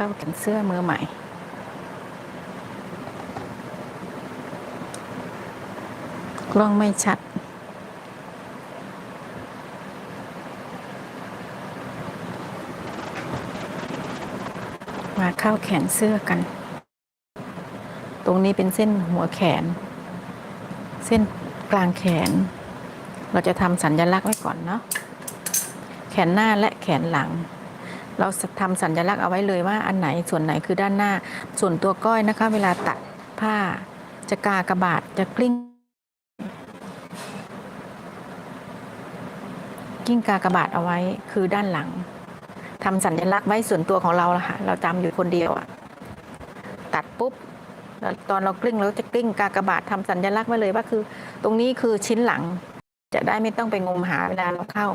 เข้าแขนเสื้อมือใหม่ กล้องไม่ชัด มาเข้าแขนเสื้อกัน ตรงนี้เป็นเส้นหัวแขน เส้นกลางแขน เราจะทำสัญลักษณ์ไว้ก่อนเนาะ แขนหน้าและแขนหลัง เราทำสัญลักษณ์เอาไว้เลยว่าอันไหนส่วนไหนคือด้านหน้า ส่วนตัวก้อยนะคะ เวลาตัดผ้าจะกากระบาดจะกลิ้งกิ้งกากระบาดเอาไว้คือด้านหลังทำสัญลักษณ์ไว้ส่วนตัวของเราละค่ะเราจำอยู่คนเดียวอะตัดปุ๊บตอนเรากลิ้งเราจะกลิ้งกากระบาดทำสัญลักษณ์ไว้เลยว่าคือ ตรงนี้คือชิ้นหลัง จะได้ไม่ต้องไปงมหาเวลาเราเข้า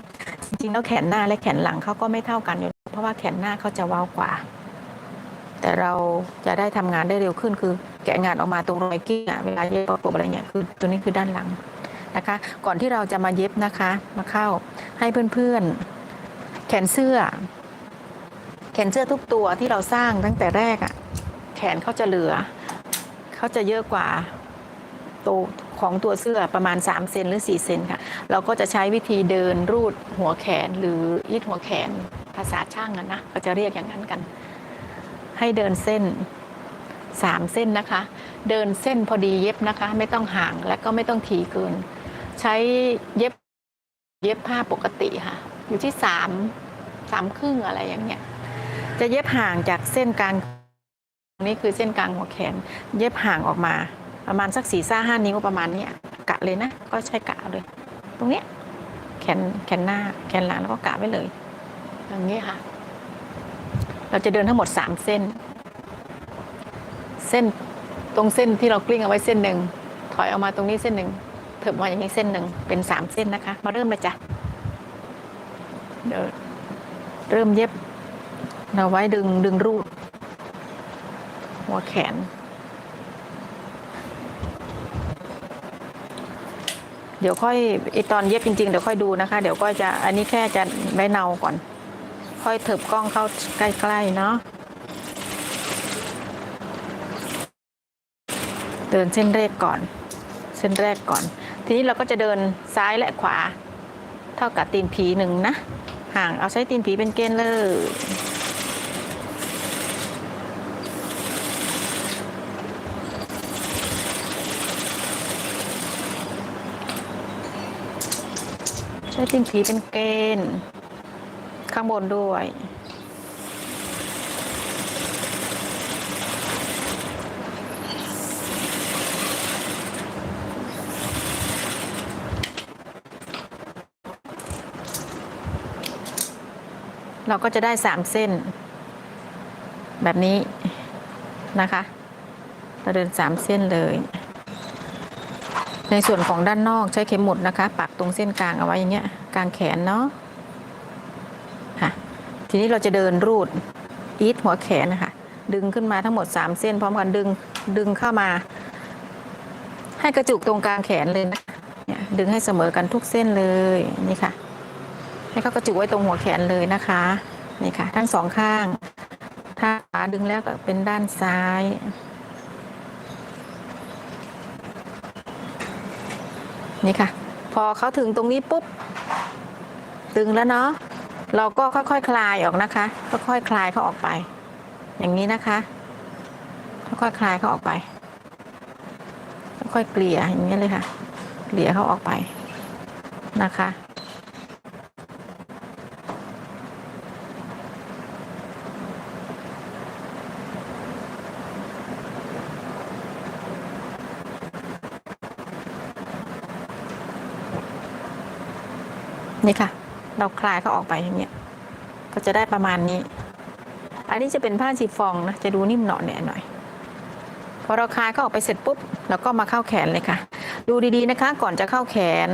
จริงๆแล้วแขนหน้าและแขนหลังเขาก็ไม่เท่ากันอยู่ เพราะว่าแขนหน้าเขาจะเว้ากว่า แต่เราจะได้ทำงานได้เร็วขึ้นคือ แกะงานออกมาตรงรอยกิ้งอะเวลาเย็บประกบอะไรเงี้ยคือตัวนี้คือด้านหลังนะคะ ก่อนที่เราจะมาเย็บนะคะ มาเข้าให้เพื่อนๆ แขนเสื้อ แขนเสื้อทุกตัวที่เราสร้างตั้งแต่แรกอะแขนเขาจะเหลือเขาจะเยอะกว่าตัวของตัวเสื้อประมาณ 3 เซนหรือ 4 เซนค่ะ เราก็จะใช้วิธีเดินรูดหัวแขนหรือยืดหัวแขน ภาษาช่างอะนะเขาจะเรียกอย่างนั้นกัน ให้เดินเส้น3เส้นนะคะ เดินเส้นพอดีเย็บนะคะ ไม่ต้องห่างและก็ไม่ต้องถี่เกิน ใช้เย็บเย็บผ้าปกติค่ะ อยู่ที่สามสามครึ่งอะไรอย่างเงี้ยจะเย็บห่างจากเส้นกลางนี่คือเส้นกลางหัวแขน เย็บห่างออกมา ประมาณสักสี่ซ่าห้านิ้วประมาณเนี้ยกะเลยนะ ก็ใช้กะเลย ตรงเนี้ยแขนแขนหน้าแขนหลังแล้วก็กะไว้เลย อย่างนี้ค่ะ เราจะเดินทั้งหมดสามเส้น เส้นตรงเส้นที่เรากลิ้งเอาไว้เส้นหนึ่งถอยออกมาตรงนี้เส้นหนึ่งเถิบมาอย่างนี้เส้นหนึ่งเป็นสามเส้นนะคะ มาเริ่มเลยจ้ะเดี๋ยวเริ่มเย็บเราไว้ดึงดึงรูด หัวแขน เดี๋ยวค่อยไอตอนเย็บจริงๆ เดี๋ยวค่อยดูนะคะ เดี๋ยวก็จะอันนี้แค่จะได้เนาก่อน ค่อยเถิบกล้องเข้าใกล้ๆเนาะเดินเส้นแรกก่อน เส้นแรกก่อน ทีนี้เราก็จะเดินซ้ายและขวา เท่ากับตีนผีหนึ่งนะ ห่างเอาใช้ตีนผีเป็นเกณฑ์เลยใช้ตีนผีเป็นเกณฑ์ ข้างบนด้วย เราก็จะได้สามเส้น แบบนี้นะคะ เราเดินสามเส้นเลย ในส่วนของด้านนอกใช้เข็มหมุดนะคะ ปักตรงเส้นกลางเอาไว้อย่างเงี้ย กลางแขนเนาะ ทีนี้เราจะเดินรูดอีทหัวแขนนะคะดึงขึ้นมาทั้งหมด 3 เส้น พร้อมกันดึงดึงเข้ามา ให้กระจุกตรงกลางแขนเลยนะเนี่ยดึงให้เสมอกันทุกเส้นเลยนี่ค่ะ ให้เขากระจุกไว้ตรงหัวแขนเลยนะคะนี่ค่ะ ทั้งสองข้าง ถ้าขาดึงแล้วก็เป็นด้านซ้ายนี่ค่ะ พอเขาถึงตรงนี้ปุ๊บ ตึงแล้วเนาะ เราก็ค่อยๆคคลายออกนะคะ ค่อยๆคคลายเขาออกไป อย่างนี้นะคะ ค่อยๆคคลายเขาออกไป ค่อยๆเกลี่ยอย่างนี้เลยค่ะ เกลี่ยเขาออกไปนะคะ นี่ค่ะ เราคลายเขาออกไปอย่างเงี้ย ก็จะได้ประมาณนี้ อันนี้จะเป็นผ้าชีฟองนะ จะดูนิ่มหน่อแหน่หน่อย พอเราคลายเขาออกไปเสร็จปุ๊บเราก็มาเข้าแขนเลยค่ะ ดูดีๆนะคะ ก่อนจะเข้าแขน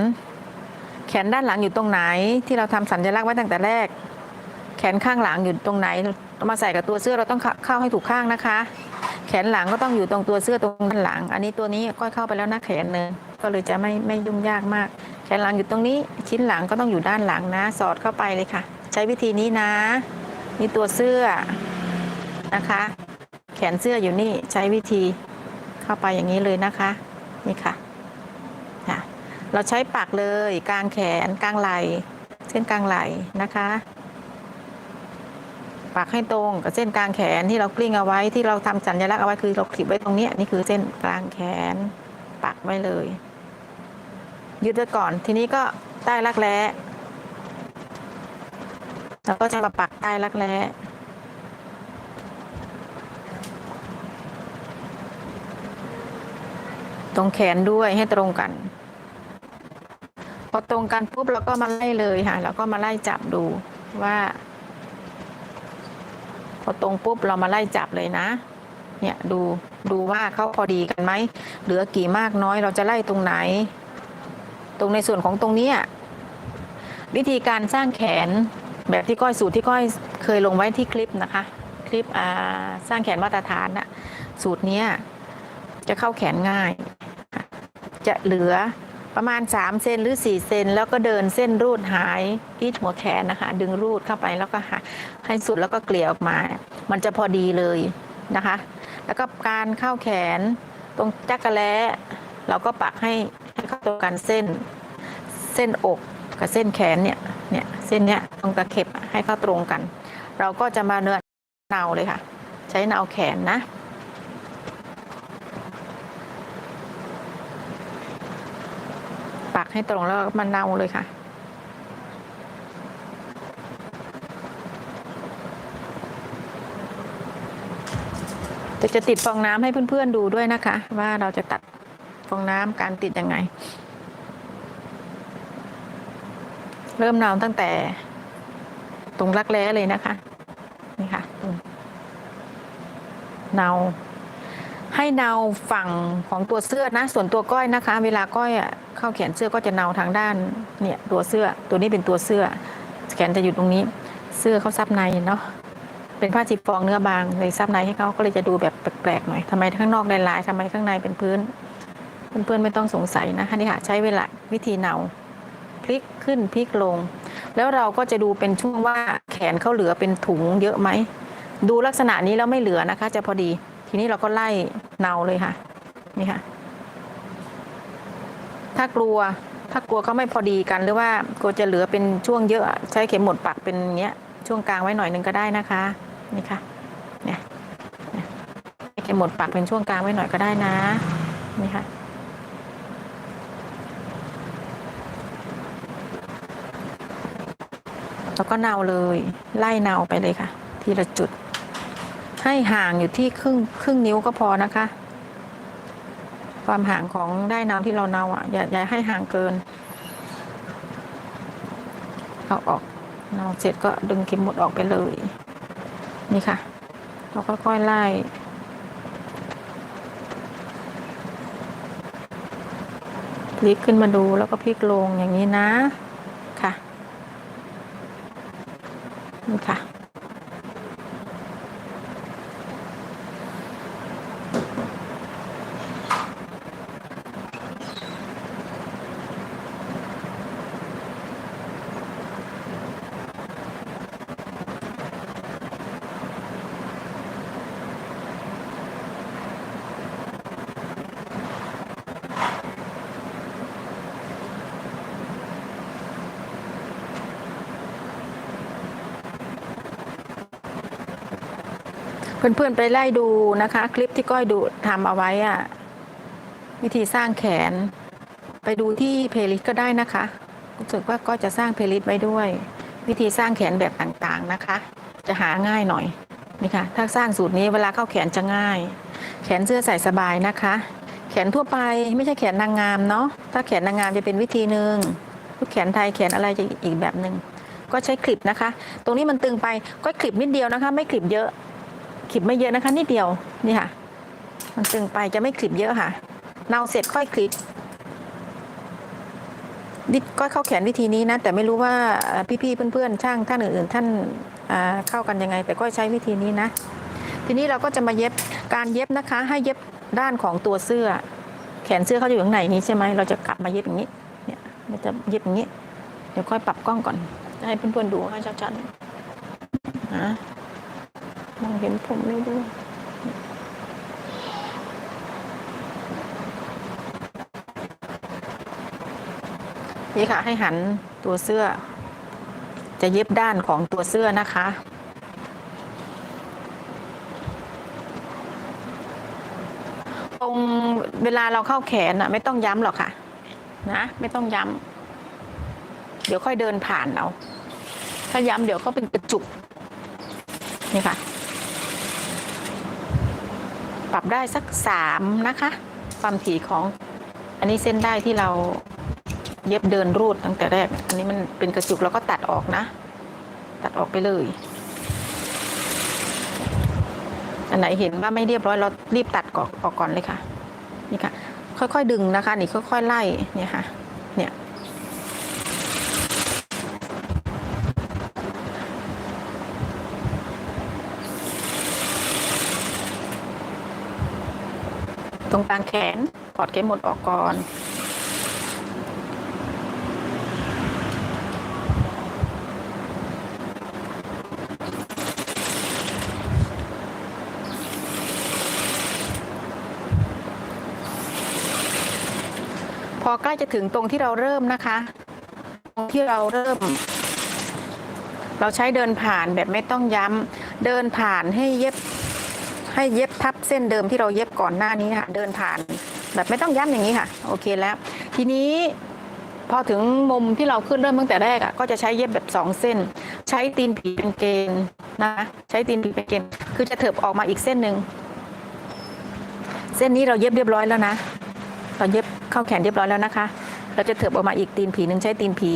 แขนด้านหลังอยู่ตรงไหน ที่เราทำสัญลักษณ์ไว้ตั้งแต่แรก แขนข้างหลังอยู่ตรงไหน มาใส่กับตัวเสื้อเราต้องเข้าให้ถูกข้างนะคะ แขนหลังก็ต้องอยู่ตรงตัวเสื้อตรงด้านหลัง อันนี้ตัวนี้ก้อยเข้าไปแล้วนะแขนหนึ่งก็เลยจะไม่ไม่ยุ่งยากมาก แขนหลังอยู่ตรงนี้ชิ้นหลังก็ต้องอยู่ด้านหลังนะ สอดเข้าไปเลยค่ะ ใช้วิธีนี้นะนี่ตัวเสื้อนะคะ แขนเสื้ออยู่นี่ใช้วิธีเข้าไปอย่างนี้เลยนะคะนี่ค่ะค่ะ เราใช้ปักเลยกลางแขนกลางไหล่เส้นกลางไหล่นะคะปักให้ตรงกับเส้นกลางแขนที่เรากลิ้งเอาไว้ที่เราทำสัญลักษณ์เอาไว้คือเราคลิปไว้ตรงนี้นี่คือเส้นกลางแขนปักไว้เลย ยึดไว้ก่อน ทีนี้ก็ใต้รักแร้เราก็จะมาปักใต้รักแร้ตรงแขนด้วยให้ตรงกัน พอตรงกันปุ๊บเราก็มาไล่เลยค่ะเราก็มาไล่จับดูว่า พอตรงปุ๊บเรามาไล่จับเลยนะ เนี่ยดูดูว่าเขาพอดีกันไหมเหลือกี่มากน้อยเราจะไล่ตรงไหน ตรงในส่วนของตรงนี้วิธีการสร้างแขนแบบที่ก้อยสูตรที่ก้อยเคยลงไว้ที่คลิปนะคะ คลิปสร้างแขนมาตรฐานนะสูตรนี้จะเข้าแขนง่าย จะเหลือประมาณ 3 เซนหรือ 4 เซนแล้วก็เดินเส้นรูดหายอีดหัวแขนนะคะ ดึงรูดเข้าไปแล้วก็หาให้สุดแล้วก็เกลี่ยออกมา มันจะพอดีเลยนะคะ แล้วก็การเข้าแขนตรงจักระแล้เราก็ปักให้ ตรงกันเส้นเส้นอกกับเส้นแขนเนี่ยเนี่ยเส้นเนี้ยตรงตะเข็บให้เข้าตรงกัน เราก็จะมาเนื้อเนาเลยค่ะ ใช้เนาแขนนะปักให้ตรงแล้วก็มันเนาเลยค่ะจะติดฟองน้ำให้เพื่อนๆดูด้วยนะคะ ว่าเราจะตัด ฟองน้ำการติดยังไง เริ่มเนตั้งแต่ตรงรักแร้เลยนะคะ นี่ค่ะเนาให้เนาฝั่งของตัวเสื้อนะ ส่วนตัวก้อยนะคะ เวลาก้อยอะเข้าแขนเสื้อก็จะเนาทางด้านเนี่ยตัวเสื้อตัวนี้เป็นตัวเสื้อ แขนจะอยู่ตรงนี้ เสื้อเขาซับในเนาะเป็นผ้าจีฟองเนื้อบางเลยซับในให้เขาก็เลยจะดูแบบแปลกๆหน่อยทำไมข้างนอกลายๆทำไมข้างในเป็นพื้น เพื่อนๆไม่ต้องสงสัยนะคะนี่ค่ะใช้เวลาวิธีเนาพลิกขึ้นพลิกลง แล้วเราก็จะดูเป็นช่วงว่าแขนเขาเหลือเป็นถุงเยอะไหม ดูลักษณะนี้แล้วไม่เหลือนะคะ จะพอดี ทีนี้เราก็ไล่เนาเลยค่ะ นี่ค่ะ ถ้ากลัวถ้ากลัวเขาไม่พอดีกันหรือว่ากลัวจะเหลือเป็นช่วงเยอะ ใช้เข็มหมดปักเป็นเงี้ย ช่วงกลางไว้หน่อยหนึงก็ได้นะคะ นี่ค่ะเนี่ยเนี่ยให้เข็มหมดปักเป็นช่วงกลางไว้หน่อยก็ได้นะ นี่ค่ะ แล้วก็เนาเลย ไล่เนาไปเลยค่ะ ทีละจุด ให้ห่างอยู่ที่ครึ่งครึ่งนิ้วก็พอนะคะ ความห่างของได้เนาที่เราเนาอะอย่าอย่าให้ห่างเกินเอาออกเนาเสร็จก็ดึงเข็มหมดออกไปเลย นี่ค่ะเราก็ค่อยๆไล่พลิกขึ้นมาดูแล้วก็พลิกลงอย่างนี้นะ นี่ เพื่อนๆไปไล่ดูนะคะ คลิปที่ก้อยดูทำเอาไว้อะวิธีสร้างแขน ไปดูที่เพลย์ลิสก็ได้นะคะรู้สึกว่าก็จะสร้างเพลย์ลิสไว้ด้วย วิธีสร้างแขนแบบต่างๆนะคะ จะหาง่ายหน่อยนี่ค่ะถ้าสร้างสูตรนี้เวลาเข้าแขนจะง่าย แขนเสื้อใส่สบายนะคะ แขนทั่วไปไม่ใช่แขนนางงามเนาะถ้าแขนนางงามจะเป็นวิธีหนึ่งแขนไทยแขนอะไรจะอีกแบบหนึ่งก็ใช้คลิปนะคะ ตรงนี้มันตึงไปก็คลิปนิดเดียวนะคะ ไม่คลิปเยอะ คลิปไม่เยอะนะคะนิดเดียวนี่ค่ะ มันตึงไปจะไม่คลิปเยอะค่ะเนาเสร็จค่อยคลิปดิก็เข้าแขนวิธีนี้นะ แต่ไม่รู้ว่าเอ่พี่ๆเพื่อนๆช่างท่านอื่นๆ ท่านเข้ากันยังไง แต่ก็ใช้วิธีนี้นะ ทีนี้เราก็จะมาเย็บการเย็บนะคะ ให้เย็บด้านของตัวเสื้อ แขนเสื้อเขาจะอยู่ข้างในนี้ใช่ไหมเราจะกลับมาเย็บอย่างนี้เนี่ยเราจะเย็บอย่างนี้ เดี๋ยวค่อยปรับกล้องก่อน ให้เพื่อนๆดูให้ชัดๆนะ มองเห็นผมไม่ด้วยนี่ค่ะ ให้หันตัวเสื้อ จะเย็บด้านของตัวเสื้อนะคะตรงเวลาเราเข้าแขนอะไม่ต้องย้ำหรอกค่ะ นะ ไม่ต้องย้ำเดี๋ยวค่อยเดินผ่านเราถ้าย้ำเดี๋ยวก็เป็นกระจุกนี่ค่ะ ปรับได้สักสามนะคะ ความถี่ของ อันนี้เส้นได้ที่เราเย็บเดินรูดตั้งแต่แรก อันนี้มันเป็นกระจุกเราก็ตัดออกนะ ตัดออกไปเลย อันไหนเห็นว่าไม่เรียบร้อยเรารีบตัดออกออกก่อนเลยค่ะ นี่ค่ะ ค่อยๆดึงนะคะ นี่ค่อย ๆ ไล่เนี่ยค่ะ เนี่ย รงกลางแขนถอดเข็มหมดออกก่อน พอใกล้จะถึงตรงที่เราเริ่มนะคะตรงที่เราเริ่ม เราใช้เดินผ่านแบบไม่ต้องย้ำเดินผ่านให้เย็บ ให้เย็บทับเส้นเดิมที่เราเย็บก่อนหน้านี้ค่ะเดินผ่าน แบบไม่ต้องย้ำอย่างนี้ค่ะ โอเคแล้ว ทีนี้พอถึงมุมที่เราขึ้นเริ่มตั้งแต่แรกอะก็จะใช้เย็บแบบสองเส้น ใช้ตีนผีเป็นเกณฑ์นะใช้ตีนผีเป็นเกณฑ์คือจะเถิบออกมาอีกเส้นหนึ่งเส้นนี้เราเย็บเรียบร้อยแล้วนะเราเย็บเข้าแขนเรียบร้อยแล้วนะคะ เราจะเถิบออกมาอีกตีนผีหนึ่งใช้ตีนผี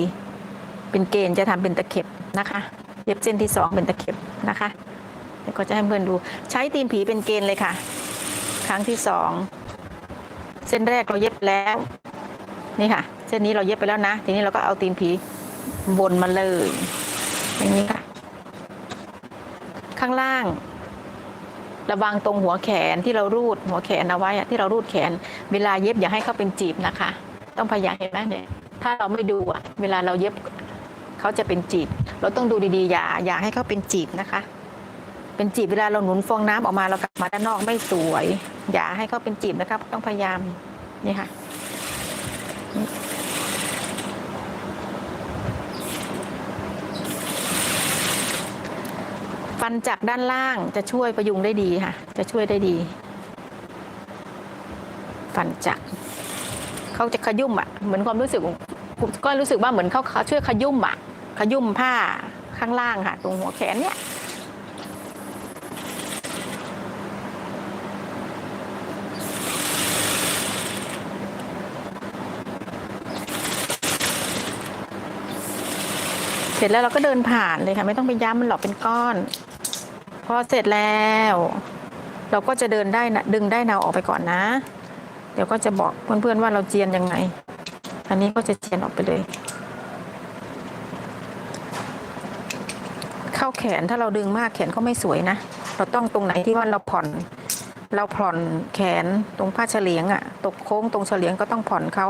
เป็นเกณฑ์จะทำเป็นตะเข็บนะคะ เย็บเส้นที่สองเป็นตะเข็บนะคะ เดี๋ยวก็จะให้เพื่อนดูใช้ตีนผีเป็นเกณฑ์เลยค่ะ ครั้งที่สองเส้นแรกเราเย็บแล้วนี่ค่ะ เส้นนี้เราเย็บไปแล้วนะ ทีนี้เราก็เอาตีนผีวนมาเลยอย่างนี้ค่ะ ข้างล่าง ระวังตรงหัวแขนที่เรารูดหัวแขนเอาไว้ที่เรารูดแขน เวลาเย็บอย่าให้เขาเป็นจีบนะคะ ต้องพยายามเห็นไหมเนี่ยถ้าเราไม่ดูอะเวลาเราเย็บเขาจะเป็นจีบ เราต้องดูดีๆ อย่าอย่าให้เขาเป็นจีบนะคะ เป็นจีบเวลาเราหนุนฟองน้ำออกมาเรากลับมาด้านนอกไม่สวย อย่าให้เขาเป็นจีบนะครับ ต้องพยายามนี่ค่ะ ฟันจากด้านล่างจะช่วยประยุงได้ดีค่ะ จะช่วยได้ดี ฟันจักเขาจะขยุ่มอะเหมือนความรู้สึกก็รู้สึกว่าเหมือนเขาเขาช่วยขยุ่มอะขยุ่มผ้าข้างล่างค่ะ ตรงหัวแขนเนี่ย ร็จแล้วเราก็เดินผ่านเลยค่ะ ไม่ต้องไปย้ำมันหรอกเป็นก้อน พอเสร็จแล้ว เราก็จะเดินได้นะดึงได้แนวออกไปก่อนนะ เดี๋ยวก็จะบอกเพื่อนๆว่าเราเจียนยังไง อันนี้ก็จะเจียนออกไปเลย เข้าแขนถ้าเราดึงมากแขนก็ไม่สวยนะ เราต้องตรงไหนที่ว่าเราผ่อน เราผ่อนแขนตรงผ้าเฉลียงอะตกโค้งตรงเฉลียงก็ต้องผ่อนเขา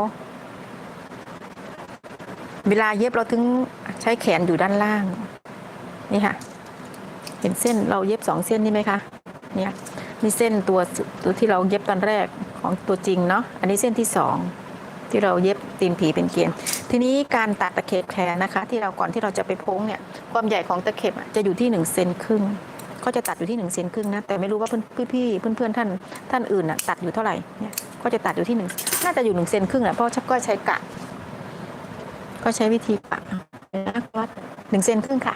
เวลาเย็บเราถึง ใช้แขนอยู่ด้านล่าง นี่ค่ะ เห็นเส้นเราเย็บสองเส้นนี่ไหมคะเนี่ยนี่เส้นตัวตัวที่เราเย็บตอนแรกของตัวจริงเนาะอันนี้เส้นที่สองที่เราเย็บตีนผีเป็นเกณฑ์ทีนี้การตัดตะเข็บแขนนะคะ ที่เราก่อนที่เราจะไปโพ้งเนี่ยความใหญ่ของตะเข็บจะอยู่ที่หนึ่งเซนครึ่งก็จะตัดอยู่ที่หนึ่งเซนครึ่งนะแต่ไม่รู้ว่าเพื่อนพี่ๆเพื่อนๆท่านท่านอื่นอะตัดอยู่เท่าไหร่เนี่ยก็จะตัดอยู่ที่หนึ่งน่าจะอยู่หนึ่งเซนครึ่งแหละเพราะชักก็ใช้กะ ก็ใช้วิธีปะ นะวัดหนึ่งเซนครึ่งค่ะ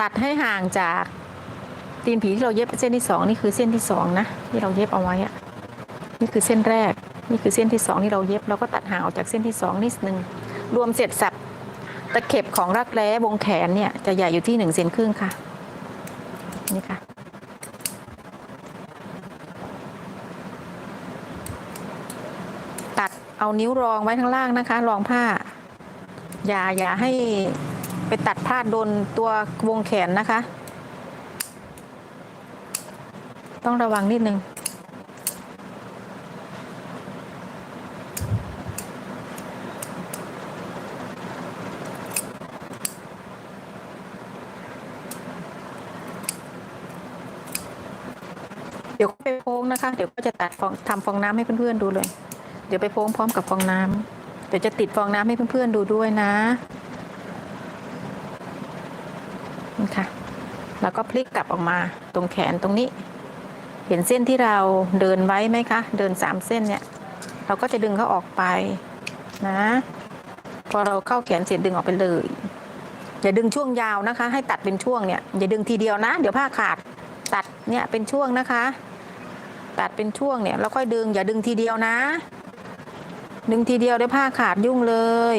ตัดให้ห่างจากตีนผีที่เราเย็บเส้นที่สองนี่คือเส้นที่สองนะที่เราเย็บเอาไว้อะนี่คือเส้นแรก นี่คือเส้นที่สองที่เราเย็บเราก็ตัดห่างออกจากเส้นที่สองนิดนึงรวมเสร็จสับตะเข็บของรักแร้วงแขนเนี่ยจะใหญ่อยู่ที่หนึ่งเซนครึ่งค่ะ นี่ค่ะตัดเอานิ้วรองไว้ข้างล่างนะคะ รองผ้า อย่าอย่าให้ไปตัดพลาดโดนตัววงแขนนะคะ ต้องระวังนิดนึงเดี๋ยวไปโพงนะคะ เดี๋ยวก็จะตัดฟองทำฟองน้ำให้เพื่อนๆดูเลย เดี๋ยวไปโพงพร้อมกับฟองน้ำ เดี๋ยวจะติดฟองน้ำให้เพื่อนๆดูด้วยนะนี่ค่ะ แล้วก็พลิกกลับออกมาตรงแขนตรงนี้ เห็นเส้นที่เราเดินไว้ไหมคะ เดินสามเส้นเนี่ย เราก็จะดึงเขาออกไปนะ พอเราเข้าแขนเสร็จดึงออกไปเลย อย่าดึงช่วงยาวนะคะ ให้ตัดเป็นช่วงเนี่ย อย่าดึงทีเดียวนะ เดี๋ยวผ้าขาด ตัดเนี่ยเป็นช่วงนะคะ ตัดเป็นช่วงเนี่ยแล้วค่อยดึง อย่าดึงทีเดียวนะ ดึงทีเดียวเดี๋ยวผ้าขาดยุ่งเลย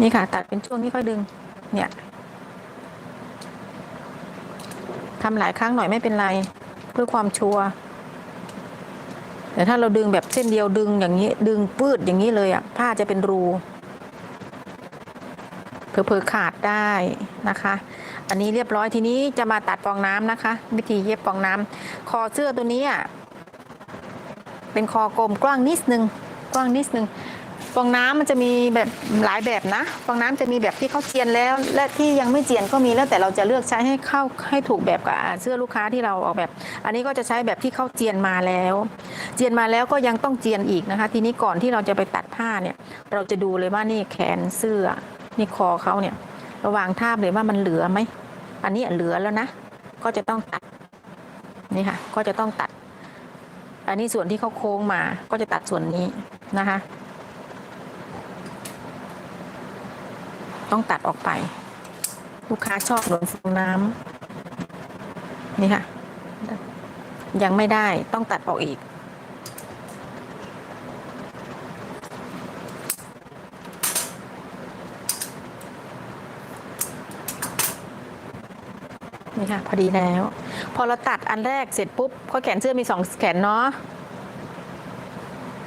นี่ค่ะ ตัดเป็นช่วงนี้ค่อยดึง เนี่ยทำหลายครั้งหน่อยไม่เป็นไร เพื่อความชัวร์แต่ถ้าเราดึงแบบเส้นเดียวดึงอย่างนี้ ดึงปืดอย่างนี้เลยอะผ้าจะเป็นรูเผลอๆขาดได้นะคะ อันนี้เรียบร้อยทีนี้จะมาตัดฟองน้ำนะคะ วิธีเย็บฟองน้ำคอเสื้อตัวนี้อะ เป็นคอกลมกว้างนิดนึงกว้างนิดนึงฟองน้ำมันจะมีแบบหลายแบบนะฟองน้ำจะมีแบบที่เขาเจียนแล้ว และที่ยังไม่เจียนก็มีแล้วแต่เราจะเลือกใช้ให้เข้าให้ถูกแบบกับเสื้อลูกค้าที่เราออกแบบ อันนี้ก็จะใช้แบบที่เขาเจียนมาแล้ว เจียนมาแล้วก็ยังต้องเจียนอีกนะคะ ทีนี้ก่อนที่เราจะไปตัดผ้าเนี่ย เราจะดูเลยว่านี่แขนเสื้อนี่คอเขาเนี่ยระหว่างทาบเลยว่ามันเหลือไหมอันนี้เหลือแล้วนะ ก็จะต้องตัดนี่ค่ะ ก็จะต้องตัด อันนี้ส่วนที่เขาโค้งมา ก็จะตัดส่วนนี้นะคะ ต้องตัดออกไป ลูกค้าชอบหนุนฟองน้ำนี่ค่ะ ยังไม่ได้ต้องตัดออกอีก นี่ค่ะ พอดีแล้ว พอเราตัดอันแรกเสร็จปุ๊บข้อแขนเสื้อมีสองแขนเนาะ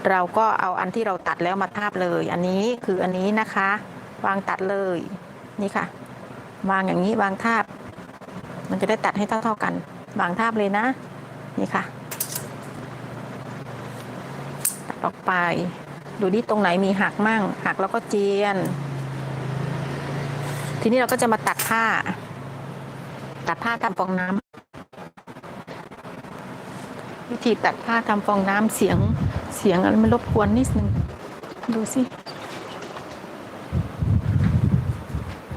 เราก็เอาอันที่เราตัดแล้วมาทาบเลย อันนี้คืออันนี้นะคะ วางตัดเลยนี่ค่ะ วางอย่างนี้วางทาบ มันจะได้ตัดให้เท่าเท่าๆกัน วางทาบเลยนะ นี่ค่ะ ตัดออกไป ดูดิตรงไหนมีหักมั่ง หักแล้วก็เจียน ทีนี้เราก็จะมาตัดผ้า ตัดผ้าทำฟองน้ำ วิธีตัดผ้าทำฟองน้ำเสียงเสียงอะไรมันรบกวนนิดนึง ดูสิ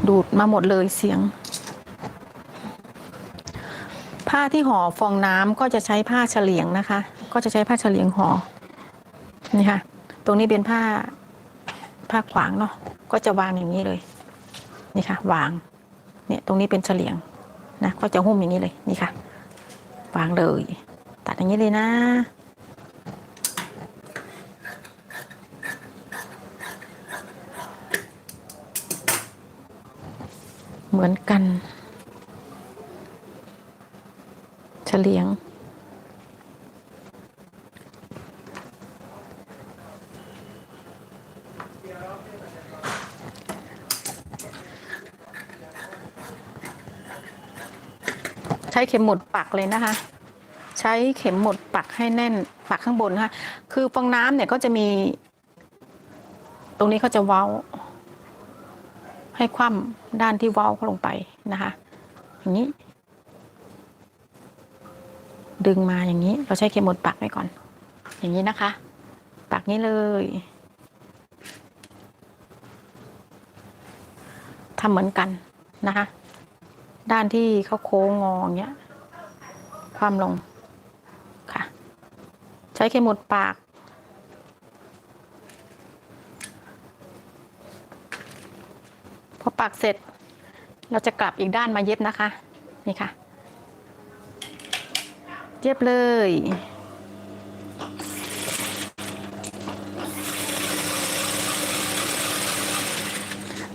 ดูดมาหมดเลยเสียง ผ้าที่ห่อฟองน้ำก็จะใช้ผ้าเฉลียงนะคะ ก็จะใช้ผ้าเฉลียงห่อนี่ค่ะ ตรงนี้เป็นผ้าผ้าขวางเนาะก็จะวางอย่างนี้เลย นี่ค่ะ วาง เนี่ยตรงนี้เป็นเฉลียงนะก็จะหุ้มอย่างนี้เลยนี่ค่ะ วางเลย ตัดอย่างนี้เลยนะ เหมือนกัน เฉลียงใช้เข็มหมุดปักเลยนะคะ ใช้เข็มหมุดปักให้แน่นปักข้างบนค่ะ คือฟองน้ำเนี่ยก็จะมี ตรงนี้เขาจะเว้า ให้คว่ำด้านที่เว้าลงไปนะคะอย่างนี้ ดึงมาอย่างนี้ เราใช้เข็มหมุดปักไว้ก่อน อย่างนี้นะคะ ปักนี้เลยทำเหมือนกันนะคะ ด้านที่เขาโค้งงออย่างเงี้ย ความลง ใช้เข็มหมุดปาก พอปากเสร็จ เราจะกลับอีกด้านมาเย็บนะคะ นี่ค่ะ เย็บเลย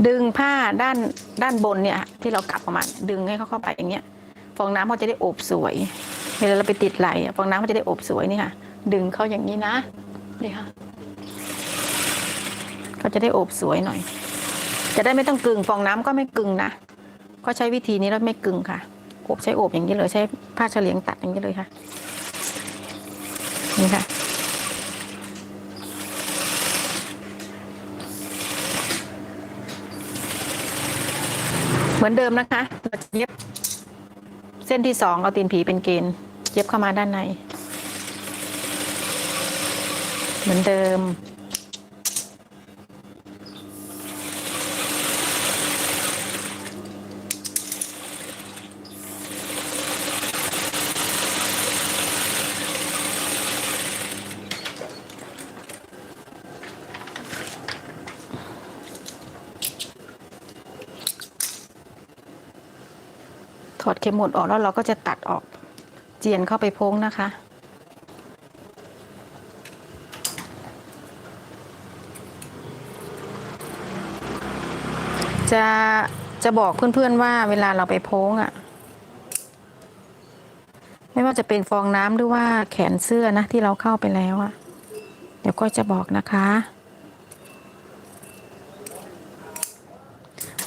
ดึงผ้าด้านด้านบนเนี่ย ที่เรากลับออกมาดึงให้เขาเข้าไปอย่างเงี้ย ฟองน้ำเขาจะได้อบสวย เวลาเราไปติดไหลฟองน้ำเขาจะได้อบสวยนี่ค่ะ ดึงเขาอย่างนี้นะนี่ค่ะเขาจะได้โอบสวยหน่อย จะได้ไม่ต้องกึงฟองน้ำก็ไม่กึ่งนะก็ใช้วิธีนี้แล้วไม่กึ่งค่ะโอบใช้โอบอย่างนี้เลยใช้ผ้าเฉลียงตัดอย่างนี้เลยค่ะนี่ค่ะเหมือนเดิมนะคะเราจะเย็บเส้นที่สองเอาตีนผีเป็นเกณฑ์เย็บเข้ามาด้านใน เหมือนเดิม ถอดเข็มหมุดออกแล้วเราก็จะตัดออกเจียนเข้าไปโพ้งนะคะ จะจะบอกเพื่อนๆว่าเวลาเราไปโพ้งอะ่ะ ไม่ว่าจะเป็นฟองน้ำหรือว่าแขนเสื้อนะที่เราเข้าไปแล้วอะ่ะ เดี๋ยวก็จะบอกนะคะ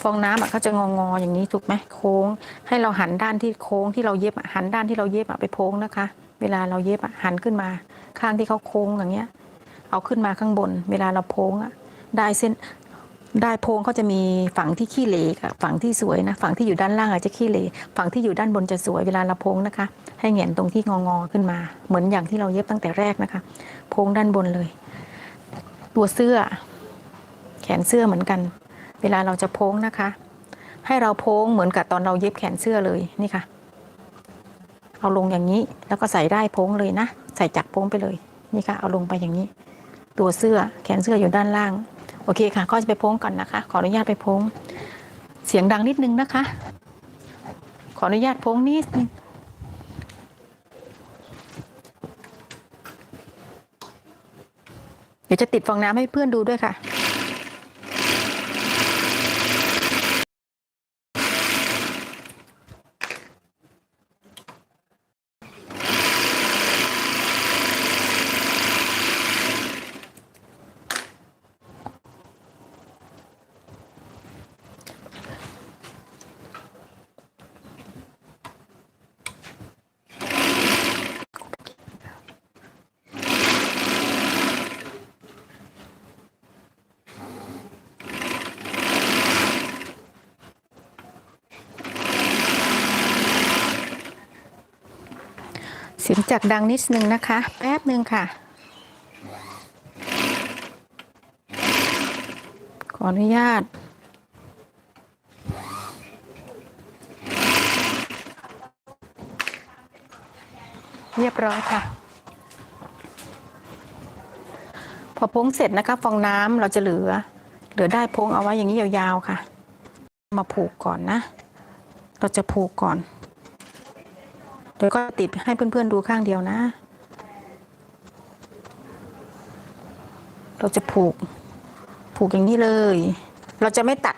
ฟองน้ำอะเขาจะงองอๆอย่างนี้ถูกไหมโค้ง ให้เราหันด้านที่โค้งที่เราเย็บหันด้านที่เราเย็บอะไปโพ้งนะคะ เวลาเราเย็บอะหันขึ้นมา ข้างที่เขาโค้งอย่างเงี้ย เอาขึ้นมาข้างบน เวลาเราโพ้งอะได้เส้น ได้โพงเขาจะมีฝั่งที่ขี้เหร่กับฝั่งที่สวยนะฝั่งที่อยู่ด้านล่างอาจจะขี้เหร่ฝั่งที่อยู่ด้านบนจะสวยเวลาเราโพงนะคะ ให้แหงียนตรงที่งองอๆขึ้นมา เหมือนอย่างที่เราเย็บตั้งแต่แรกนะคะ โพงด้านบนเลย ตัวเสื้อ แขนเสื้อเหมือนกัน เวลาเราจะโพงนะคะ ให้เราโพงเหมือนกับตอนเราเย็บแขนเสื้อเลยนี่ค่ะ เอาลงอย่างนี้แล้วก็ใส่ได้โพงเลยนะ ใส่จักโพงไปเลยนี่ค่ะ เอาลงไปอย่างนี้ ตัวเสื้อแขนเสื้ออยู่ด้านล่าง โอเคค่ะ ก็จะไปพ้งก่อนนะคะ ขออนุญาตไปพ้ง เสียงดังนิดนึงนะคะ ขออนุญาตพ้งนิดนึงเดี๋ยวจะติดฟองน้ำให้เพื่อนดูด้วยค่ะ เสียงจักรดังนิดนึงนะคะ แป๊บหนึ่งค่ะ ขออนุญาต เรียบร้อยค่ะ พอพ้งเสร็จนะคะ ฟองน้ำเราจะเหลือ เหลือได้พ้งเอาไว้อย่างนี้ยาวๆค่ะ มาผูกก่อนนะ เราจะผูกก่อน เดี๋ยวก็ติดให้เพื่อนๆดูข้างเดียวนะ เราจะผูก ผูกอย่างนี้เลย เราจะไม่ตัด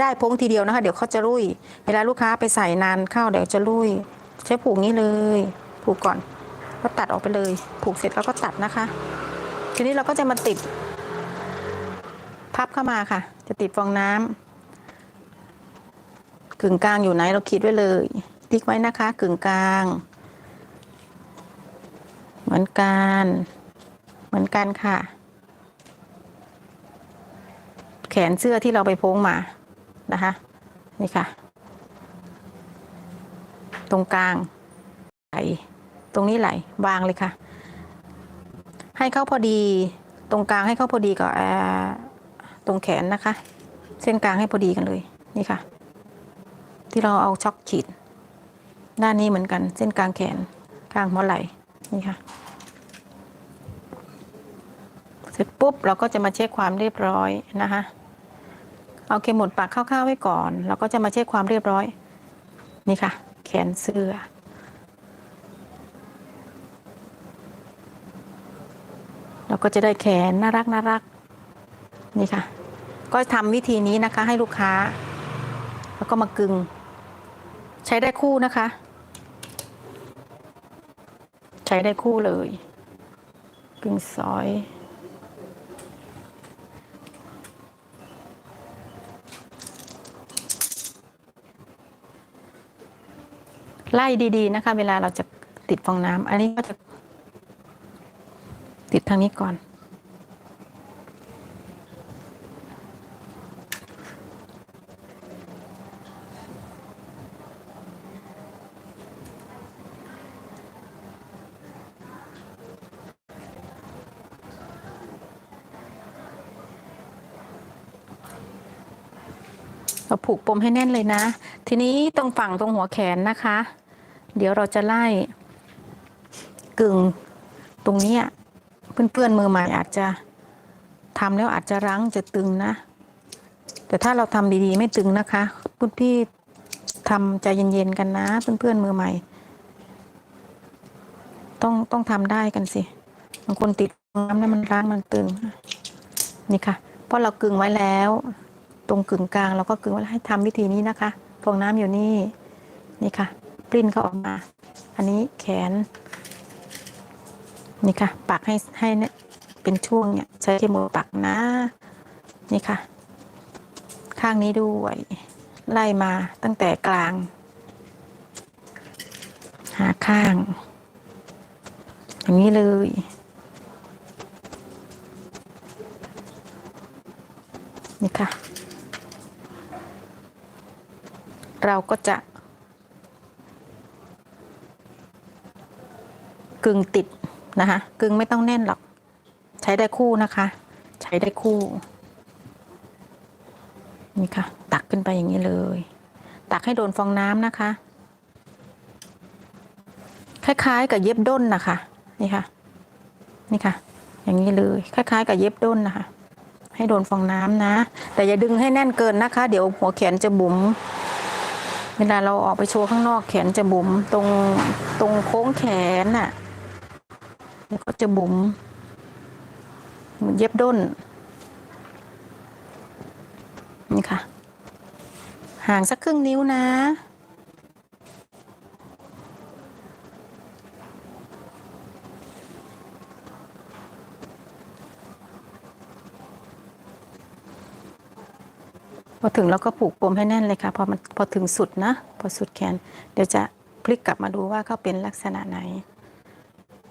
ได้พงทีเดียวนะคะ เดี๋ยวเขาจะรุ่ย เวลาลูกค้าไปใส่นานเข้าเดี๋ยวจะรุ่ย ใช้ผูกนี้เลย ผูกก่อนแล้วตัดออกไปเลย ผูกเสร็จแล้วก็ตัดนะคะ ทีนี้เราก็จะมาติด พับเข้ามาค่ะ จะติดฟองน้ำกึ่งกลางอยู่ไหนเราคิดไว้เลย ติ๊กไว้นะคะกึ่งกลาง เหมือนกัน เหมือนกันค่ะ แขนเสื้อที่เราไปโพ้งมานะคะ นี่ค่ะ ตรงกลางไหลตรงนี้ไหลวางเลยค่ะ ให้เข้าพอดีตรงกลางให้เข้าพอดีกับตรงแขนนะคะ เส้นกลางให้พอดีกันเลยนี่ค่ะ ที่เราเอาช็อกฉีด ด้านนี้เหมือนกัน เส้นกลางแขนกลางหัวไหล่นี่ค่ะ เสร็จปุ๊บเราก็จะมาเช็คความเรียบร้อยนะคะเอาเข็มหมุดปากคร่าวๆไว้ก่อน เราก็จะมาเช็คความเรียบร้อย นี่ค่ะ แขนเสื้อเราก็จะได้แขนน่ารักน่ารักนี่ค่ะ ก็ทำวิธีนี้นะคะให้ลูกค้า แล้วก็มากึง ใช้ได้คู่นะคะ ใช้ได้คู่เลย กึ่งซอย ไล่ดีๆนะคะ เวลาเราจะติดฟองน้ำอันนี้ก็จะติดทางนี้ก่อน ผูกปมให้แน่นเลยนะ ทีนี้ตรงฝั่งตรงหัวแขนนะคะ เดี๋ยวเราจะไล่กึ่งตรงนี้เพื่อนๆมือใหม่อาจจะทำแล้วอาจจะรั้งจะตึงนะ แต่ถ้าเราทำดีๆ ไม่ตึงนะคะพุณพี่ทำใจเย็นๆกันนะ เพื่อนๆมือใหม่ ต้องต้องทำได้กันสิบางคนติดน้ำเนี่ยมันร้างมันตึงนี่ค่ะเพราะเรากึ่งไว้แล้ว ตรงกึ่งกลางเราก็กึ่งว้แล้วให้ทำวิธีนี้นะคะฟองน้ำอยู่นี่นี่ค่ะปริ้นเขาออกมา อันนี้แขน นี่ค่ะ ปักให้ให้เนี่ยเป็นช่วงเนี่ยใช้ที่มือปักนะ นี่ค่ะ ข้างนี้ด้วยไล่มาตั้งแต่กลาง หาข้าง อย่างนี้เลยนี่ค่ะ เราก็จะกึ่งติดนะคะกึ่งไม่ต้องแน่นหรอก ใช้ได้คู่นะคะ ใช้ได้คู่ นี่ค่ะ ตักขึ้นไปอย่างนี้เลย ตักให้โดนฟองน้ำนะคะ คล้ายๆ กับเย็บด้นนะคะ นี่ค่ะ นี่ค่ะ อย่างนี้เลย คล้ายๆ กับเย็บด้นนะคะ ให้โดนฟองน้ำนะ แต่อย่าดึงให้แน่นเกินนะคะ เดี๋ยวหัวแขนจะบุ๋ม เวลาเราออกไปโชว์ข้างนอกแขนจะบุ๋มตรงตรงโค้งแขนน่ะแล้วก็จะบุ๋มเหมือนเย็บด้น นี่ค่ะ ห่างสักครึ่งนิ้วนะ พอถึงแล้วก็ผูกปมให้แน่นเลยค่ะพอมันพอถึงสุดนะพอสุดแขน เดี๋ยวจะพลิกกลับมาดูว่าเขาเป็นลักษณะไหน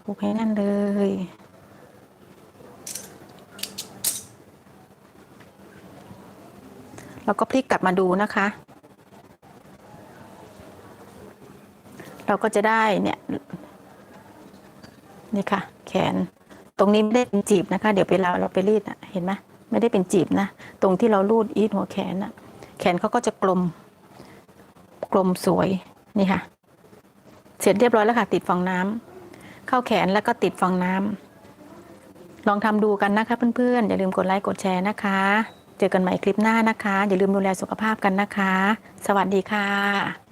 ผูกให้แน่นเลย แล้วก็พลิกกลับมาดูนะคะ เราก็จะได้เนี่ยนี่ค่ะ แขนตรงนี้ไม่ได้เป็นจีบนะคะ เดี๋ยวเวลาเราไปรีดอะเห็นไหม ไม่ได้เป็นจีบนะ ตรงที่เราลูดอีทหัวแขนอะแขนเขาก็จะกลม กลมสวยนี่ค่ะ เสร็จเรียบร้อยแล้วค่ะ ติดฟองน้ำเข้าแขนแล้วก็ติดฟองน้ำลองทำดูกันนะคะเพื่อนๆ อย่าลืมกดไลค์กดแชร์นะคะ เจอกันใหม่คลิปหน้านะคะ อย่าลืมดูแลสุขภาพกันนะคะ สวัสดีค่ะ